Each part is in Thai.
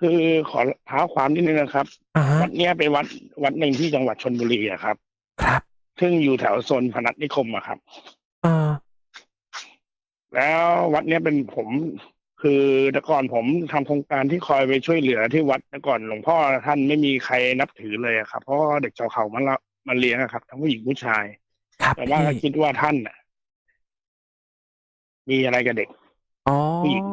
คือขอเท้าความนิดนึงนะครับ อ่าฮะวัดเนี้ยเป็นวัดวัดหนึ่งที่จังหวัดชนบุรีอะครับ ครับซึ่งอยู่แถวโซนพนัสนิคมอะครับ เออแล้ววัดเนี้ยเป็นผมคือแต่ก่อนผมทำโครงการที่คอยไปช่วยเหลือที่วัดแต่ก่อนหลวงพ่อท่านไม่มีใครนับถือเลยอะครับ เพราะว่าเด็กชาวเขามันละมันเลี้ยงอะครับทั้งผู้หญิงผู้ชาย ครับแต่ว่าก็พี่คิดว่าท่านน่ะมีอะไรกับเด็ก อ๋อผู้หญิง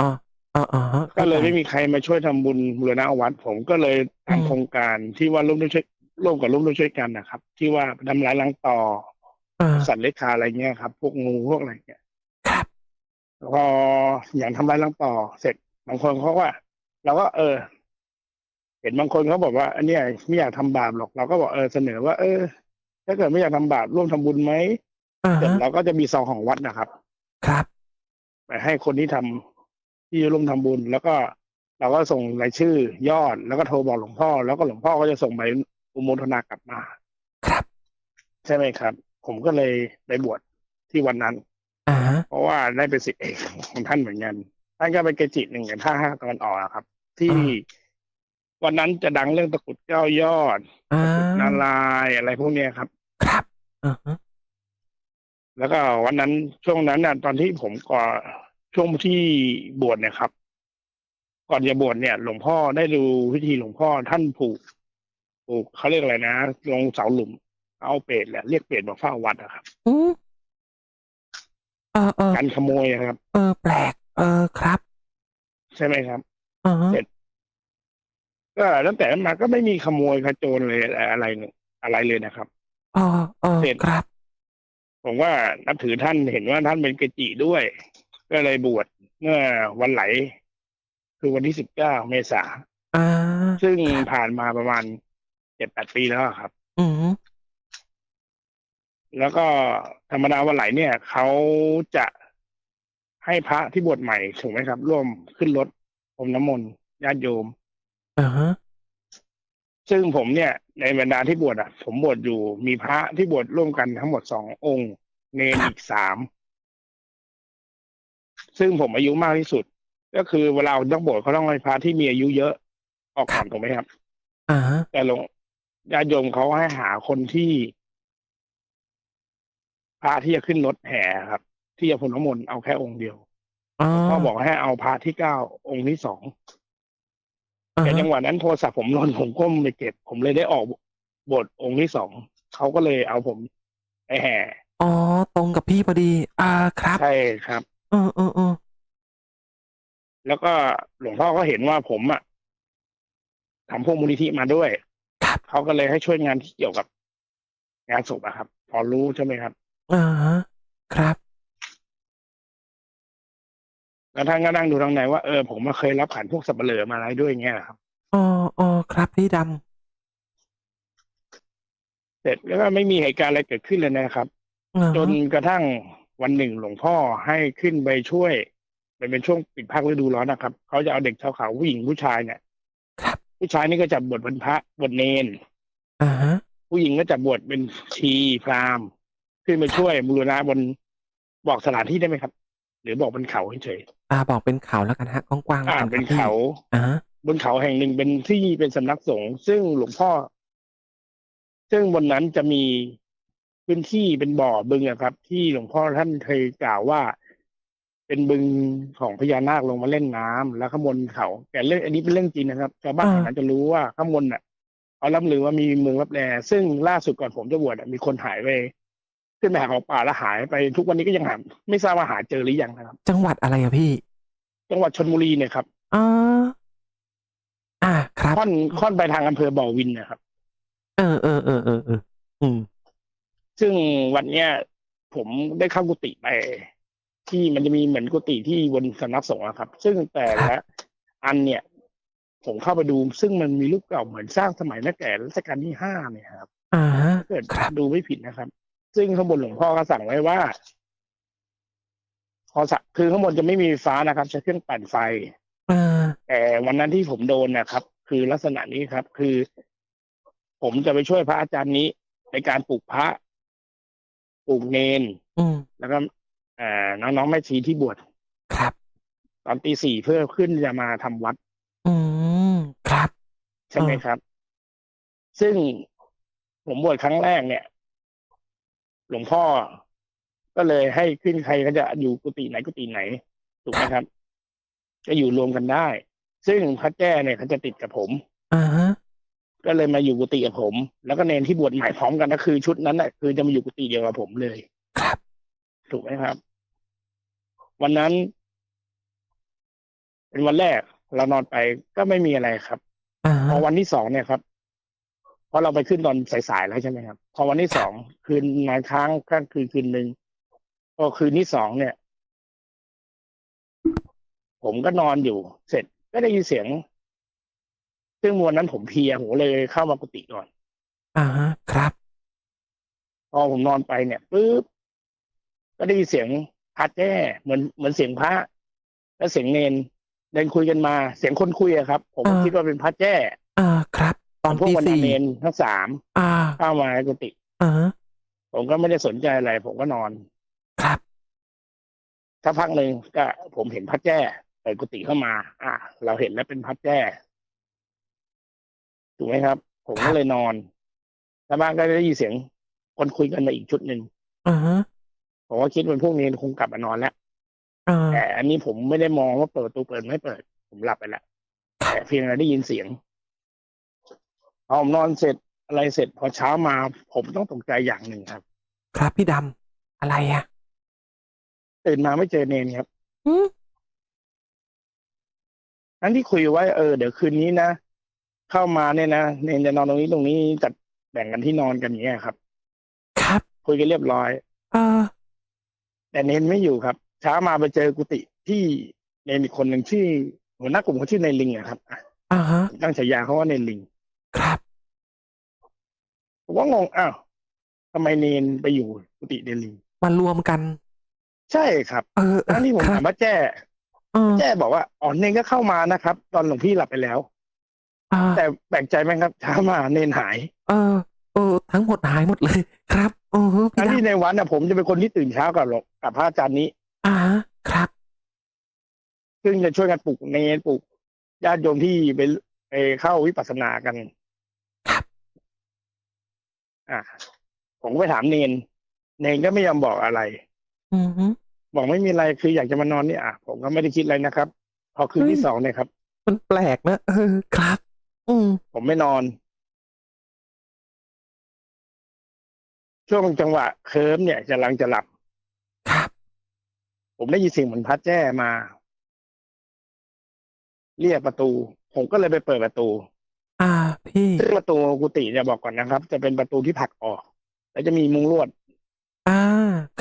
อ๋ ออ๋ออ๋อก็เลยไม่ข้าใจมีใครมาช่วยทำบุญบูรณะวัด ผมก็เลยอืมทำโครงการที่ว่าร่วมด้วยช่วยร่วมกับร่วมด้วยช่วยกันนะครับ ที่ว่าทำลายล้างต่อเออสัตว์เลื้อยคลานอะไรเงี้ยครับ พวกงูพวกอะไรเงี้ยครับพออย่างทำลายล้างต่อเสร็จบางคนเขาว่าเราก็เออ เห็นบางคนเขาบอกว่าอันเนี้ยไม่อยากทำบาปหรอกเราก็บอกเออเสนอว่า เออ ถ้าเกิดไม่อยากทำบาปร่วมทำบุญไหมอ่าเสร็จฮะเราก็จะมีซองของวัดนะครับ ครับไปให้คนที่ทำ ที่ร่วมทำบุญ แล้วก็เราก็ส่งรายชื่อยอด แล้วก็โทรบอกหลวงพ่อ แล้วก็หลวงพ่อก็จะส่งใบอุโมทนากลับมา ครับ ใช่ไหมครับ ผมก็เลยไปบวชที่วันนั้นอ่าฮะเพราะว่าได้เป็นสิทธิเอกของท่านเหมือนกันท่านก็เป็นเกจิหนึ่งอย่างท่าห้าตะวันออกอะครับ ที่วันนั้นจะดังเรื่องตะกรุดเก้ายอดอ่านาลายณ์อะไรพวกเนี้ยครับ ครับอ่าฮะแล้วก็วันนั้นช่วงนั้นน่ะตอนที่ผมก่อน ช่วงที่บวชเนี่ยครับ ก่อนจะบวชเนี่ย หลวงพ่อได้ดูพิธีหลวงพ่อท่านผูกผูกเขาเรียกอะไรนะลงเสาหลุม เอาเปรตแหละเรียกเปรตมาเฝ้าวัดอะครับอืมเออเออการขโมยอะครับ เออ แปลก เออครับ ใช่ไหมครับอ่าฮะเสร็จก็ตั้งแต่นั้นมาก็ไม่มีขโมยขโจรเลยอะไรเนี่ยอะไรเลยนะครับเออเออเสร็จครับ ผมว่านับถือท่านเห็นว่าท่านเป็นเกจิด้วย ก็เลยบวชเมื่อวันไหล คือวันที่สิบเก้าเมษาอ่าซึ่งผ่านมาประมาณเจ็ดแปดปีแล้วอะครับอืมแล้วก็ธรรมดาวันไหลเนี่ยเขาจะให้พระที่บวชใหม่ถูกไหมครับ ร่วมขึ้นรถพรมน้ำมนต์ญาติโยมอ่าฮะซึ่งผมเนี่ย ในบรรดาที่บวชอะ ผมบวชอยู่มีพระที่บวชร่วมกันทั้งหมดสององค์ เนรอีกสาม ซึ่งผมอายุมากที่สุด ก็คือเวลาต้องบวชเขาต้องให้พระที่มีอายุเยอะออกก่อนถูกไหมครับอ่าฮะแต่หลวงญาติโยมเขาให้หาคนที่พระที่จะขึ้นรถแห่ครับ ที่จะพลน้ำมนต์เอาแค่องค์เดียวอ๋อพ่อบอกให้เอาพระที่เก้าองค์ที่สองอ่าแต่ฮะจังหวะนั้นโทรศัพท์ผมหล่นผมก้มไปเก็บ ผมเลยได้ออกบทองค์ที่สองเขาก็เลยเอาผมไปแห่อ๋อตรงกับพี่พอดี อ่าครับ ใช่ครับ เออเออเออแล้วก็หลวงพ่อก็เห็นว่าผมอะทำพวกมูลนิธิมาด้วยครับเขาก็เลยให้ช่วยงานที่เกี่ยวกับ งานศพอะครับ พอรู้ใช่ไหมครับอ่าฮะครับแล้วท่านก็นั่งดูทางในว่าเออผมมาเคยรับขันพวกสับเปลือมาอะไรด้วยเงี้ยครับอ๋ออ๋อครับพี่ดเสร็จแล้วก็ไม่มีเหตุการณ์อะไรเกิดขึ้นเลยนะครับำอ่าจนฮะกระทั่ง วันหนึ่งหลวงพ่อให้ขึ้นไปช่วยเป็นเป็นช่วงปิดภาคฤดูร้อนนะครับเขาจะเอาเด็กชาวเขาผู้หญิงผู้ชายเนี่ยครับผู้ชายนี่ก็จะบวชเป็นพระบวชเนนอ่าฮะ ผู้หญิงก็จะบวชเป็นชีพราหมณ์ขึ้นไปช่วยบูรณะบนบอกสถานที่ได้ไหมครับ หรือบอกบนเขาเฉยอ่า บอกเป็นเขาแล้วกันฮะกว้างๆๆแล้วอ่ากันเป็นครับพี่เขาอ่าฮะบนเขาแห่งหนึ่งเป็นที่เป็นสำนักสงฆ์ซึ่งหลวงพ่อ ซึ่งบนนั้นจะมี พื้นที่เป็นบ่อบึงอะครับ ที่หลวงพ่อท่านเคยกล่าวว่า เป็นบึงของพญานาคลงมาเล่นน้ำแล้วข้างบนเขาแต่เรื่องอันนี้เป็นเรื่องจริงนะครับชาวบ้านแถวนั้นจะรู้ว่าข้างบนน่ะเขาล่ำลือว่ามีเมืองรับแลซึ่งล่าสุดก่อนผมจะบวชอะมีคนหายไปขึ้นไปหาของป่าแล้วหายไปทุกวันนี้ก็ยังหาไม่ทราบว่าหาเจอหรือยังนะครับ จังหวัดอะไรอะพี่ จังหวัดชนบุรีเนี่ยครับอ่าอ่า ครับค่อนค่อนไปทางอำเภอบ่อวินนะครับ เออเออเออเออเอออืม ซึ่งวันเนี้ยผมได้เข้ากุฏิไปที่มันจะมีเหมือนกุฏิที่บนสำนักสงฆ์อะครับ ซึ่งแต่ละอันเนี่ยผมเข้าไปดู ซึ่งมันมีรูปเก่าเหมือนสร้างสมัยตั้งแต่รัชกาลที่ห้าเนี่ยครับอ่าฮะถ้าเกิดครับดูไม่ผิดนะครับ ซึ่งข้างบนหลวงพ่อก็สั่งไว้ว่าพอสะคือข้างบนจะไม่มีไฟฟ้านะครับ ใช้เครื่องปั่นไฟอ่าแต่วันนั้นที่ผมโดนนะครับ คือลักษณะนี้ครับ คือ ผมจะไปช่วยพระอาจารย์นี้ ในการปลูกพระ ปลูกเนนอืมแล้วก็เอ่อน้องๆแม่ชีที่บวชครับ ตอนตีสี่เพื่อขึ้นจะมาทำวัด อืมใช่ไหมครับ ซึ่งผมบวชครั้งแรกเนี่ย หลวงพ่อ ก็เลยให้ขึ้นใครก็จะอยู่กุฏิไหนกุฏิไหนถูกไหมครับก็อยู่รวมกันได้ ซึ่งพระแจ้เนี่ยเขาจะติดกับผมอ่าฮะ ก็เลยมาอยู่กุฏิกับผม แล้วก็เนนที่บวชใหม่พร้อมกันก็คือ ชุดนั้นน่ะคือจะมาอยู่กุฏิเดียวกับผมเลย ครับ ถูกไหมครับ วันนั้น เป็นวันแรก เรานอนไปก็ไม่มีอะไรครับอ่าพฮะอวันที่สองเนี่ยครับเพราะเราไปขึ้นตอนสายๆแล้วใช่ไหมครับ พอวันที่สองคืนนอนค้างข้างคืนคืนหนึ่งพอคืนที่สองเนี่ย ผมก็นอนอยู่ เสร็จก็ได้ยินเสียง ซึ่งวันนั้นผมเพลียผมเลยเข้ามากุฏิก่อน อ่าฮะ ครับ พอผมนอนไปเนี่ยปุ๊บก็ได้ยินเสียงพระแจ้เหมือนเหมือนเสียงพระแล้วเสียงเนนเดินคุยกันมา เสียงคนคุยอะครับ ผมก็อ่า คิดว่าเป็นพระแจ้อ่าครับ ตอนพวกตีบรรดาสี่เนนทั้งสามอ่าเข้ามาในกุฏิอ่าฮะผมก็ไม่ได้สนใจอะไร ผมก็นอนครับถ้าพักหนึ่งก็ผมเห็นพระแจ้เปิดกุฏิเข้ามา อะเราเห็นแล้วเป็นพระแจ้ ถูกไหมครับ ผมก็เลยนอนแล้วบ้านก็ได้ยินเสียง คนคุยกันมาอีกชุดหนึ่งอ่าฮะผมก็คิดว่าพวกนี้คงกลับมานอนแล้วอ่าแต่อันนี้ผมไม่ได้มองว่าเปิดประตูเปิดไม่เปิด ผมหลับไปแล้วแต่เพียงแต่ได้ยินเสียงพอผมนอนเสร็จอะไรเสร็จพอเช้ามา ผมต้องตกใจอย่างหนึ่งครับ ครับพี่ดำอะไรอะตื่นมาไม่เจอเนนครับอืมทั้งที่คุยไว้เออเดี๋ยวคืนนี้นะ เข้ามาเนี่ยนะเนนจะนอนตรงนี้ตรงนี้จัดแบ่งกันที่นอนกันอย่างเงี้ยครับ ครับคุยกันเรียบร้อยเออแต่เนนไม่อยู่ครับ เช้ามาไปเจอกุฏิที่เนนอีกคนหนึ่งชื่อหัวหน้ากลุ่มเขาชื่อในลิงอะครับอะอ่าฮะตั้งฉายาเขาว่าในลิง ครับผมก็งงอ้าวทำไมเนนไปอยู่กุฏิเนลิงมารวมกัน ใช่ครับเออเอทั้องที่ผมครัถาบมว่าแจ้ เออ แจ้บอกว่าอ๋อเนนก็เข้ามานะครับ ตอนหลวงพี่หลับไปแล้วอ่า แต่แปลกใจไหมครับเช้ามาเนนหาย เออเออทั้งหมดหายหมดเลยครับเออพี่ทั้งที่ดำในวันน่ะผมจะเป็นคนที่ตื่นเช้ากับหลวงกับพระอาจารย์นี้ อ่าฮะครับ ซึ่งจะช่วยกันปลุกเนนปลุกญาติโยมที่ไปไปเข้าวิปัสสนากัน ครับ อะผมก็ไปถามเนน เนนก็ไม่ยอมบอกอะไร อือฮึบอกไม่มีอะไรคืออยากจะมานอนเนี่ยอะผมก็ไม่ได้คิดอะไรนะครับ พอคืนที่สองเนี่ยครับ มันแปลกนะเออครับ อืม ผมไม่นอน ช่วงจังหวะเคิร์มเนี่ยกำลังจะหลับ ครับ ผมได้ยินเสียงเหมือนพัดแจ้มา เรียกประตู ผมก็เลยไปเปิดประตูอ่า พี่ ซึ่งประตูกุฏิเนี่ยบอกก่อนนะครับ จะเป็นประตูที่ผลักออก แล้วจะมีมุงลวดอ่า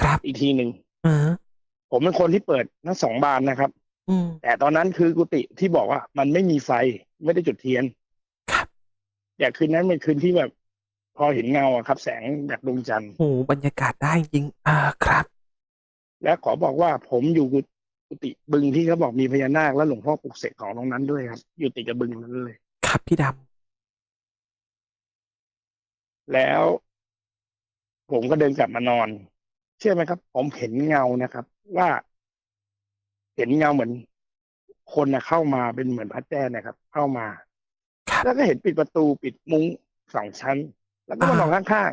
ครับ อีกทีหนึ่งอ่าผมเป็นคนที่เปิดทั้งสองบานนะครับ อืม แต่ตอนนั้นคือกุฏิที่บอกว่า มันไม่มีไฟไม่ได้จุดเทียนครับ แต่คืนนั้นเป็นคืนที่แบบ พอเห็นเงาอะครับ แสงจากดวงจันทร์โหบรรยากาศได้จริง อ่าครับ และขอบอกว่าผมอยู่กุฏิบึงที่เขาบอกมีพญานาคและหลวงพ่อปลุกเสกของตรงนั้นด้วยครับ อยู่ติดกับบึงนั้นเลย ครับพี่ดแล้ว ผมก็เดินกลับมานอน เชื่อไหมครับ ผมเห็นเงานะครับ ว่า เห็นเงาเหมือน คนนะเข้ามาเป็นเหมือนพัดแจ้นะครับ เข้ามาำครับ แล้วก็เห็นปิดประตูปิดมุ้งสองชั้น แล้วก็มานอนข้าง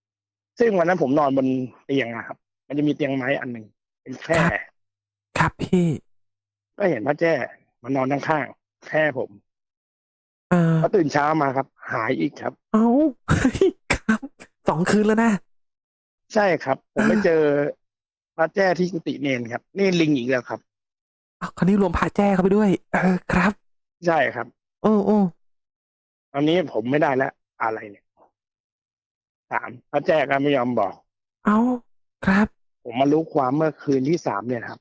ๆ ซึ่งวันนั้นผมนอนบนเตียงอะครับ มันจะมีเตียงไม้อันหนึ่งเป็นแคร่ครับพี่ ก็เห็นพระแจ้มานอนข้างๆแคร่ผมเออพอตื่นเช้ามาครับ หายอีกครับ เอาเฮ้ยครับสองคืนแล้วนะ ใช่ครับ ผมไม่เจอพระแจ้ที่กุฏิเนนครับนี่ลิงอีกแล้วครับเอาคราวนี้รวมพระแจ้เข้าไปด้วย เออครับ ใช่ครับ โอ้โอ้ ตอนนี้ผมไม่ได้แล้วอะไรเนี่ยถามพระแจ้ก็ไม่ยอมบอก เอาครับ ผมมารู้ความเมื่อคืนที่สามเนี่ยครับ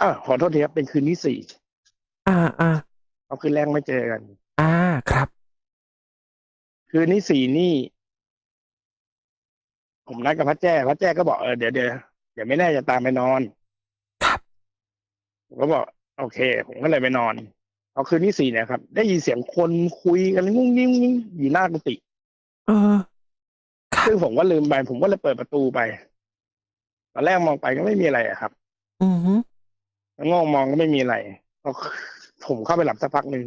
อ่าขอโทษทีครับเป็นคืนที่สี่อ่าอ่าเอาคืนแรกไม่เจอกัน อ่าครับ คืนที่สี่นี่ ผมนัดกับพระแจ้พระแจ้ก็บอกเออเดี๋ยวเดี๋ยวเดี๋ยวไม่แน่จะตามไปนอน ครับผมก็บอก โอเค ผมก็เลยไปนอน พอคืนที่สี่เนี่ยครับ ได้ยินเสียงคนคุยกันงุ้งงิ้งงุ้งงิ้งอยู่หน้ากุฏิเออครับซึ่งผมก็ลืมไปผมก็เลยเปิดประตูไปตอนแรกมองไปก็ไม่มีอะไรอะครับ อือฮึแล้วงองมองก็ไม่มีอะไรพอผมเข้าไปหลับสักพักหนึ่ง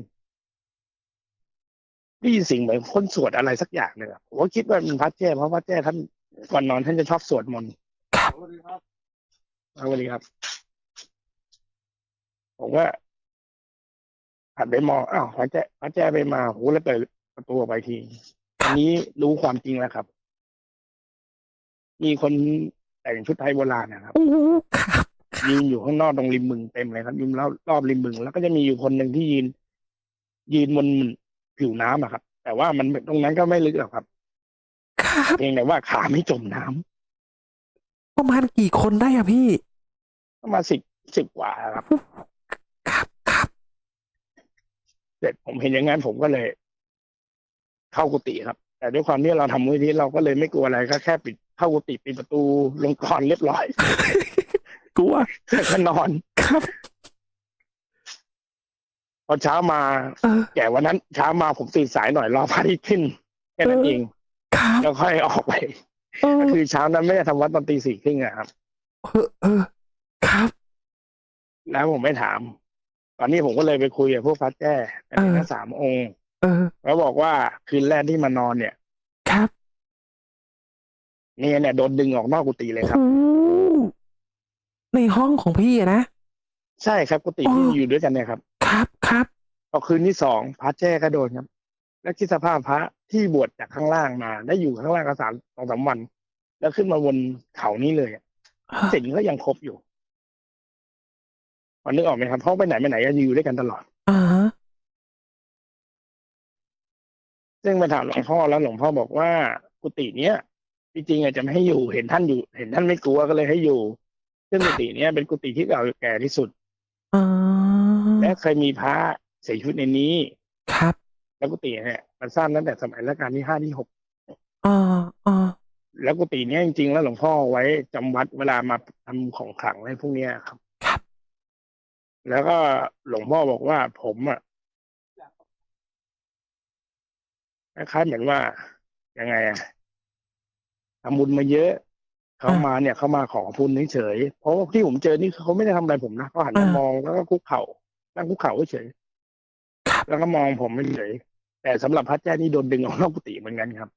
ได้ยินเสิ่งเหมือนคนสวดอะไรสักอย่างหนึ่งอะผมก็คิดว่าเป็นพระแจ้เพราะพระแจ้ท่านก่อนนอนท่านจะชอบสวดมนต์ครับสวัสดีครับสวัสดีครับผมว่า หันไปมองอ้าวพระแจ้พระแจ้ไปมาโหแล้วเปิดประตูออกไปทีอันนี้รู้ความจริงแล้วครับ มีคนแต่งชุดไทยโบราณนะครับโอ้ครับยืนอยู่ข้างนอกตรงริมบึงเต็มเลยครับยืนรอบรอบริมบึง แล้วก็จะมีอยู่คนหนึ่งที่ยืน ยืนบนผิวน้ำอะครับ แต่ว่ามันตรงนั้นก็ไม่ลึกหรอกครับครับเพียงแต่ว่าขาไม่จมน้ำประมาณกี่คนได้อะพี่ ประมาณสิบสิบกว่าครับครับครับเส ร็จผมเห็นอย่างนั้นผมก็เลย เข้ากุฏิครับ แต่ด้วยความที่เราทำมือที่เราก็เลยไม่กลัวอะไรก็แค่ปิดเข้ากุฏิปิดประตูลงกรอนเรียบร้อย กลัวแล้วก็นอนครับพอเช้ามาเออแก่วันนั้นเช้ามาผมตื่นสายหน่อยรอพระอาทิตย์ขึ้นแค่นั้นเออเองครับแล้วค่อยออกไปเออก็คือเช้านั้นไม่ได้ทำวัดตอนตีสี่ครึ่งอะครับเออเออครับ แล้วผมไม่ถาม ตอนนี้ผมก็เลยไปคุยกับพวกพระแจ้เป็นเออทั้งสามองค์เออแล้วบอกว่าคืนแรกที่มานอนเนี่ย ครับเนี่ยเนี่ยโดนดึงออกนอกกุฏิเลยครับโอ้ในห้องของพี่อะนะ ใช่ครับกุฏิอ๋อที่อยู่ด้วยกันเนี่ยครับ ครับครับพอคืนที่สองพระแจ้ก็โดนครับ แล้วคิดสภาพพระที่บวชจากข้างล่างมา ได้อยู่ข้างล่างกันสามสองสามวัน แล้วขึ้นมาบนเขานี้เลยอะสิ่งก็ยังครบอยู่ พอนึกออกไหมครับเพราะไปไหนไปไหนก็อยู่ด้วยกันตลอดอ่าฮะซึ่งไปถามหลวงพ่อแล้วหลวงพ่อบอกว่ากุฏิเนี้ยจริงๆอาจจะไม่ให้อยู่เห็นท่านอยู่ เห็นท่านไม่กลัวก็เลยให้อยู่ ซึ่งกุฏิเนี้ยเป็นกุฏิที่เก่าแก่ที่สุดอ่าและเคยมีพระเสียชีวิตในนี้ครับ แล้วกุฏิเนี่ยมันสร้างตั้งแต่สมัยรัชกาลที่ห้าที่หกอ่าอ่าแล้วกุฏิเนี้ยจริงๆแล้วหลวงพ่อเอาไว้จำวัดเวลามาทำของขลังอะไรพวกเนี้ยครับครับ แล้วก็หลวงพ่อบอกว่า ผมอะคล้ายๆเหมือนว่ายังไงอะทำบุญมาเยอะเขามาเนี่ยเขามาขอบุญเฉยๆเพราะว่าที่ผมเจอนี่เขาไม่ได้ทำอะไรผมนะเขาหันมามองแล้วก็คุกเข่านั่งคุกเข่าเฉยครับแล้วก็มองผมเฉยแต่สำหรับพระแจ้นี่โดนดึงออกนอกกุฏิเหมือนกันครับ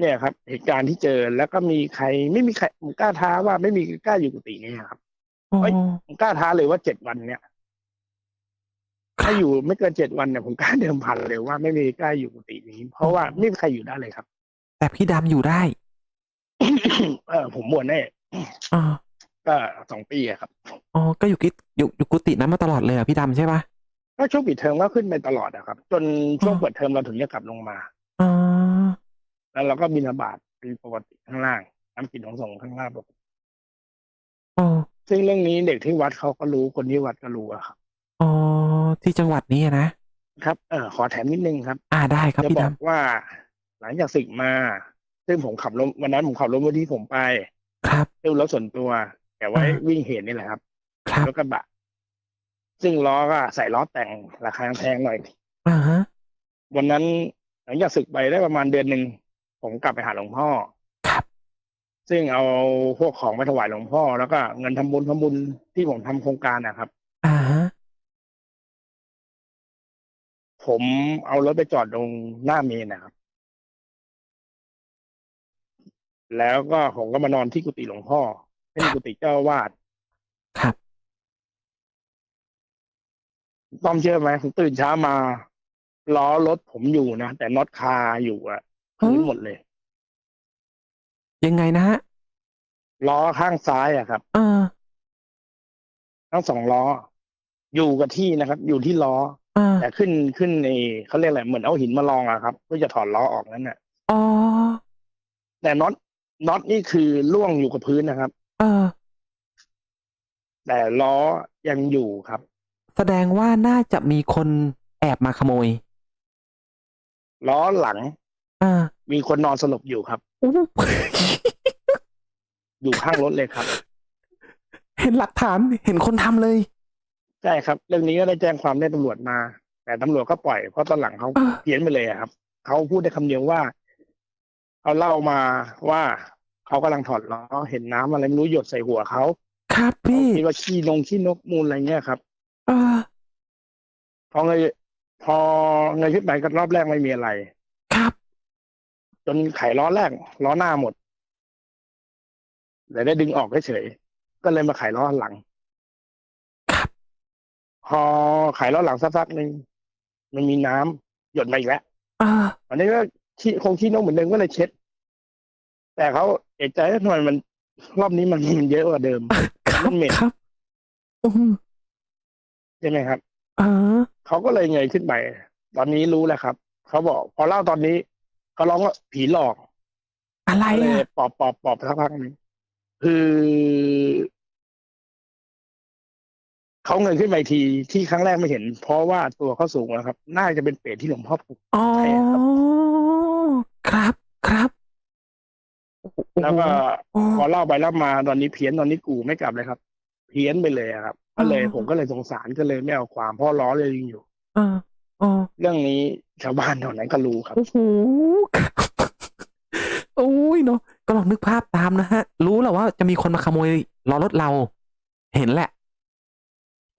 เนี่ยครับ เหตุการณ์ที่เจอแล้วก็มีใครไม่มีใครผมกล้าท้าว่าไม่มีกล้าอยู่กุฏินี้ครับอ๋อเฮ้ยผมกล้าท้าเลยว่าเจ็ดวันเนี่ยถ้าอยู่ไม่เกินเจ็ดวันเนี่ยผมกล้าเดิมพันเลยว่าไม่มีกล้าอยู่กุฏินี้ เพราะว่าไม่มีใครอยู่ได้เลยครับ แต่พี่ดำอยู่ได้ เออผมบวชได้อ่าก็สองปีอะครับอ๋อก็อยู่กิอยู่อยู่กุฏินั้นมาตลอดเลยเหรอะพี่ดำใช่ปะก็ช่วงปิดเทอมก็ขึ้นไปตลอดอะครับ จนช่วงอ๋อเปิดเทอมเราถึงจะกลับลงมาอ๋อ แล้วเราก็บินาบาตเป็นปกติข้างล่างน้ำกินของสงฆ์ข้างล่างปกติอ๋อซึ่งเรื่องนี้เด็กที่วัดเขาก็รู้คนที่วัดก็รู้อะครับอ๋อที่จังหวัดนี้อะนะครับเออขอแถมนิดนึงครับ อ่าได้ครับจะพี่บดอกว่า หลังจากศึกมา ซึ่งผมขับรถวันนั้นผมขับรถวันที่ผมไปำครับเรื่องรถส่วนตัว แต่ไว้อ่าวิ่งเหตุนี่แหละครับครับรถกระบะ ซึ่งล้อก็ใส่ล้อแต่งราคาแพงหน่อยอ่าฮะวันนั้นหลังจากศึกไปได้ประมาณเดือนหนึ่ง ผมกลับไปหาหลวงพ่อครับ ซึ่งเอาพวกของไปถวายหลวงพ่อ แล้วก็เงินทำบุญทำบุญที่ผมทำโครงการนะครับ อ่าฮะผมเอารถไปจอดตรงหน้าเมนนะครับ แล้วก็ผมก็มานอนที่กุฏิหลวงพ่อที่กุฏิเจ้าอาวาดครับต้อมเชื่อไหมผมตื่นเช้ามาล้อรถผมอยู่นะ แต่น็อตคาอยู่อะ พื้นหมดเลย ยังไงนะฮะล้อข้างซ้ายอะครับเออทั้งสองล้อ อยู่กับที่นะครับ อยู่ที่ล้อเออแต่ขึ้นขึ้นในเขาเรียกอะไรเหมือนเอาหินมาลองอะครับเพื่อจะถอดล้อออกนั่นน่ะอ๋อแต่น็อตน็อตนี่คือล่วงอยู่กับพื้นนะครับ เออ แต่ล้อยังอยู่ครับ แสดงว่าน่าจะมีคนแอบมาขโมย ล้อหลังเออมีคนนอนสลบอยู่ครับ อู้อยู่ข้างรถเลยครับ เห็นหลักฐานเห็นคนทำเลย ใช่ครับ เรื่องนี้ก็ได้แจ้งความได้ตำรวจมา แต่ตำรวจก็ปล่อยเพราะตอนหลังเขาเออเพี้ยนไปเลยอะครับเขาพูดได้คำเดียวว่าเขาเล่ามาว่าเขากำลังถอดล้อเห็นน้ำอะไรไม่รู้หยดใส่หัวเขาครับพี่คิดว่าขี้นงขี้นกมูลอะไรเงี้ยครับ เออพอเงยพอเงยขึ้นไปก็รอบแรกไม่มีอะไรครับจ นไขล้อแรกล้อหน้าหมดเลยได้ดึงออกเฉยๆก็เลยมาไขล้อหลังครับพอไขล้อหลังสักพักหนึ่งมันมีน้ำหยดมาอีกแล้วเอออันนี้ก็ขี้คงขี้นกเหมือนเดิมก็เลยเช็ด แต่เขาเอกใจว่าทำไมมันรอบนี้มันมันเยอะกว่าเดิมครับมันเหม็นครับอืมใช่ไหมครับเออเขาก็เลยเงยขึ้นไปตอนนี้รู้แล้วครับ เขาบอก พอเล่าตอนนี้ เขาร้องว่าผีหลอกอะไรก็เลยอะปอบปอบปอบสักพักหนึ่งคือเขาเงยขึ้นไปทีที่ครั้งแรกไม่เห็น เพราะว่าตัวเขาสูงแล้วครับ น่าจะเป็นเปรตที่หลวงพ่อปลุกอ๋อใช่ครับครับครับโอ้โหแล้วก็โอ้พอเล่าไปเล่ามาตอนนี้เพี้ยนตอนนี้กูไม่กลับเลยครับ เพี้ยนไปเลยอะครับก็เลยอ๋อผมก็เลยสงสารก็เลยไม่เอาความเพ่อล้อเลยยิงอยู่เอ อเออเรื่องนี้ชาวบ้านแถวนั้นก็รู้ครับ โอ้โหครับโอ้ยเนาะก็ลองนึกภาพตามนะฮะ รู้แหละว่าจะมีคนมาขโมยล้อรถเรา เห็นแหละ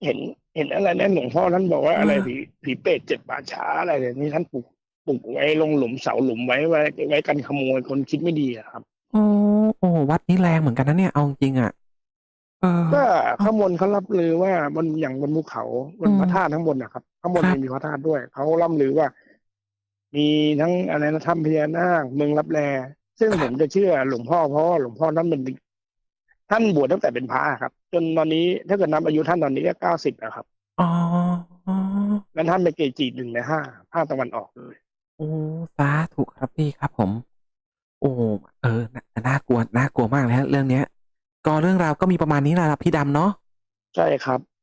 เห็นเห็นอะไรนั่นหลวงพ่อท่านบอกว่าอะไรอ่าผีผีเปรตเจ็ดป่าช้าอะไรเนี่ยนี่ท่านปลูกปลูกไว้ลงหลุมเสาหลุมไว้ไว้ไว้กันขโมยคนคิดไม่ดีอะครับ โอ้โอ้วัดนี้แรงเหมือนกันนะเนี่ยเอาจริงอะเออ ก็ข้างบนเขารับลือว่ามันอย่างบนภูเขาบนอืมพระธาตุทั้งบนนะครับข้างบนครับมีพระธาตุด้วยเขาล่ำลือว่า มีทั้งอะไรนะถ้ำพญานาคเมืองรับแลซึ่งผมจะเชื่อหลวงพ่อเพราะว่าหลวงพ่อท่านเป็นท่านบวชตั้งแต่เป็นพระครับ จนตอนนี้ถ้าเกิดนับอายุท่านตอนนี้ก็เก้าสิบแล้วครับอ๋ออ๋อแล้วท่านเป็นเกจิหนึ่งในห้าภาคตะวันออกเลยโอ้สาธุครับพี่ครับผม โอ้เออน่าน่ากลัวน่ากลัวมากเลยฮะเรื่องเนี้ย ก็เรื่องราวก็มีประมาณนี้แหละครับพี่ดำเนาะใช่ครับ